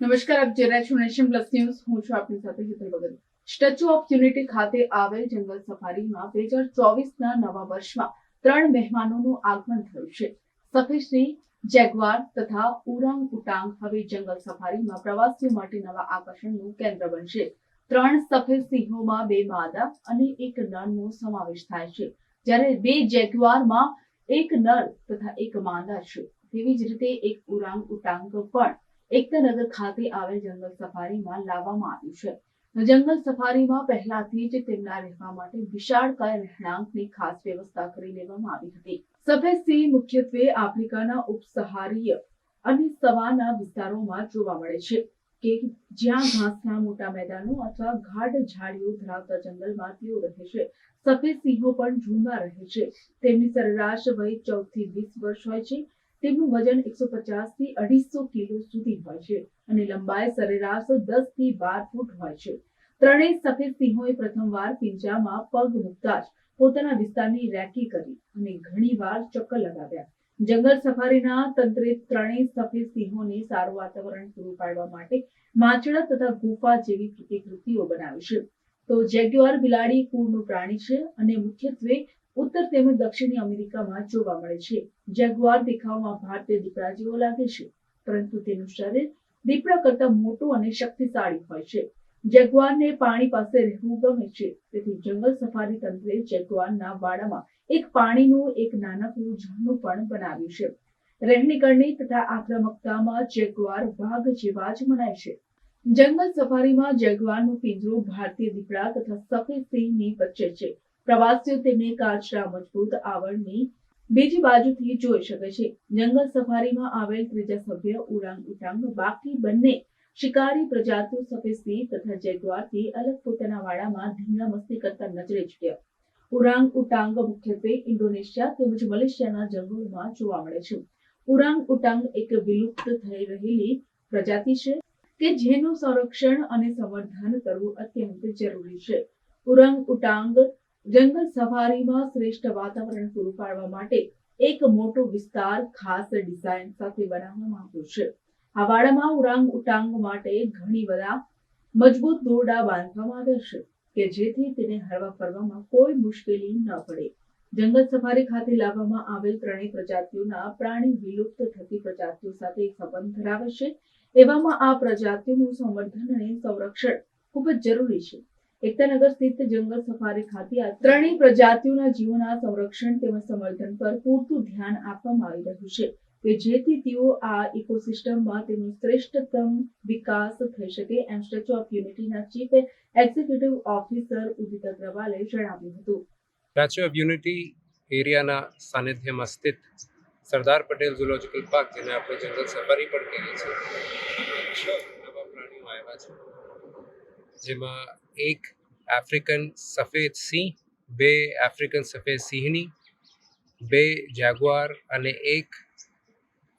નમસ્કાર, આપ જોઈ રહ્યા છો નેશન પ્લસ ન્યૂઝ. હું છું આપની સાથે હિતલ વગર સ્ટેચ્યુ ઓફ યુનિટી ખાતે આવેલ જંગલ સફારીમાં બે હજાર ચોવીસના નવા વર્ષમાં ત્રણ મહેમાનોનું આગમન થયું છે. સફેદ જેગવાર તથા ઉરાંગ ઉટાંગ હવે જંગલ સફારીમાં પ્રવાસીઓ માટે નવા આકર્ષણનું કેન્દ્ર બનશે. ત્રણ સફેદ સિંહોમાં બે માદા અને એક નરનો સમાવેશ થાય છે. જ્યારે બે જેગવારમાં એક નર તથા એક માદા છે. તેવી જ રીતે એક ઉરાંગ ઉટાંગ પણ એકતાનગર ખાતે આવેલ જંગલ સફારીમાં લાવવામાં આવ્યું છે. જંગલ સફારીમાં પહેલાથી જ તેમના રહેવા માટે વિશાળકાય રહેણાંકની ખાસ વ્યવસ્થા કરી લેવામાં આવી હતી. સફેદ સિંહ મુખ્યત્વે આફ્રિકાના ઉપસહારીય અને સવાના વિસ્તારોમાં જોવા મળે છે કે જ્યાં ઘાસના મોટા મેદાનો અથવા ગાઢ ઝાડીઓ ધરાવતા જંગલમાં તેઓ રહે છે. સફેદ સિંહો પણ ઝુંડમાં રહે છે. તેમની સરેરાશ વય ચૌદથી વીસ વર્ષ હોય છે તેમનું વજન એકસો પચાસથી અઢીસો કિલો સુધી હોય છે અને લંબાઈ સરેરાશ દસથી બાર ફૂટ હોય છે. ત્રણેય સફેદ સિંહોએ પ્રથમવાર પિંજામાં પગ મૂકતા જ પોતાના વિસ્તારની રેકી કરી અને ઘણીવાર ચક્કર લગાવ્યા. જંગલ સફારીના તંત્રે ત્રણેય સફેદ સિંહોને સારું વાતાવરણ પૂરું પાડવા માટે માછડા તથા ગુફા જેવી પ્રતિકૃતિઓ બનાવી છે. તો જેગ્યુઆર બિલાડી કુળનું પ્રાણી છે અને મુખ્યત્વે ઉત્તર તેમજ દક્ષિણી અમેરિકામાં જોવા મળે છે. જેગ્યુઆર દેખાવમાં ભારતીય દીપડા જેવો લાગે છે. પરંતુ તેનું શરીર દીપડા કરતા મોટું અને શક્તિશાળી હોય છે. જેગ્યુઆરને પાણી પાસે રહેવું ગમે છે. તેથી જંગલ સફારી તંત્રે જેગ્યુઆરના વાડામાં એક પાણીનું, એક નાનકડું ઝરણું પણ બનાવ્યું છે. રહેણીકરણી તથા આક્રમકતામાં જેગ્યુઆર વાઘ જેવા જ મનાય છે. જંગલ સફારીમાં જેગ્યુઆરનું પિંજરું ભારતીય દીપડા તથા સફેદ સિંહની વચ્ચે છે. પ્રવાસીઓ તેમને કાચના મજબૂત આવરણની બીજી બાજુથી જોઈ શકે છે. જંગલ સફારીમાં આવેલ ત્રીજા સભ્ય ઉરાંગ ઉટાંગ બાકી બંને શિકારી પ્રજાતિઓ સફેદ સિંહ તથા જેગ્વારથી અલગ પોતાના વાડામાં ધીંગા મસ્તી કરતા નજરે ચડ્યા ઉરાંગ ઉટાંગ મુખ્યત્વે ઇન્ડોનેશિયા તેમજ મલેશિયાના જંગલોમાં જોવા મળે છે. ઉરાંગ ઉટાંગ એક વિલુપ્ત થઈ રહેલી પ્રજાતિ છે કે જેનું સંરક્ષણ અને સંવર્ધન કરવું અત્યંત જરૂરી છે. ઉરાંગ ઉટાંગ જંગલ સફારીમાં શ્રેષ્ઠ વાતાવરણ પૂરું પાડવા માટે એક મોટો વિસ્તાર ખાસ ડિઝાઇન સાથે બનાવવામાં આવ્યો છે. આ વાડામાં ઉરાંગ ઉટાંગ માટે ઘણી બધા મજબૂત દોરડા બાંધવામાં આવ્યા છે કે જેથી તેને હરવા ફરવામાં કોઈ મુશ્કેલી ન પડે. જંગલ સફારી ખાતે લાવવામાં આવેલ ત્રણેય પ્રજાતિઓના પ્રાણી વિલુપ્ત થતી પ્રજાતિઓ સાથે સંબંધ ધરાવે છે. એવામાં આ પ્રજાતિઓનું સંવર્ધન અને સંરક્ષણ ખૂબ જ જરૂરી છે. એકતાનગર સ્થિત જંગલ સફારી ખાતે ત્રણેય પ્રજાતિઓના જીવોના સંરક્ષણ તેમજ સમર્થન પર પૂરતું ધ્યાન આપવામાં આવી રહ્યું છે કે જેથી તેઓ આ ઇકોસિસ્ટમમાં તેમનો શ્રેષ્ઠતમ વિકાસ થઈ શકે એમ સ્ટેચ્યુ ઓફ યુનિટીના ચીફ એક્ઝિક્યુટિવ ઓફિસર ઉદિત અગ્રવાલે જણાવ્યું હતું. સ્ટેચ્યુ ઓફ યુનિટી એરિયાના સાનિધ્યમાં સ્થિત સરદાર પટેલ ઝુલોજિકલ પાર્ક જેને આપણે જંગલ સફારી પણ કહીએ છીએ. છ નવા પ્રાણીઓ આવ્યા છે જેમાં એક આફ્રિકન સફેદ સિંહ, બે આફ્રિકન સફેદ સિંહની, બે જાગવાર અને એક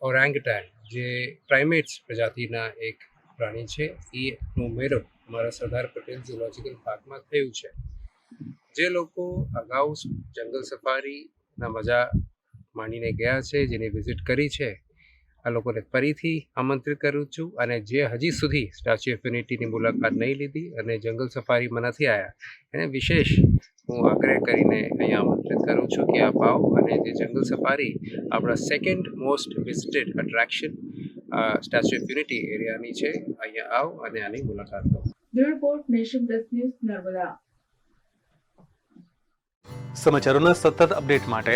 ઓરાંગટાન જે પ્રાઇમેટ્સ પ્રજાતિના એક પ્રાણી છે. એનો મેળો અમારા સરદાર પટેલ ઝૂલોજિકલ પાર્કમાં થયું છે. જે લોકો અગાઉ જંગલ સફારીના મજા માણીને ગયા છે, જેની વિઝિટ કરી છે. આ લોકોને ફરીથી આમંત્રિત કરું છું અને જે હજી સુધી સ્ટેચ્યુ ઓફ યુનિટીની મુલાકાત નહીં લીધી અને જંગલ સફારીમાં નથી આવ્યા એને વિશેષ હું આગ્રહ કરીને અહીંયા આમંત્રિત કરું છું કે આપ આવો અને જે જંગલ સફારી આપણા second most visited attraction Statue of Unity એરિયાની છે અહીંયા આવો અને આની મુલાકાત લો. Report Nation Plus News Narmada. સમાચારોના સતત અપડેટ માટે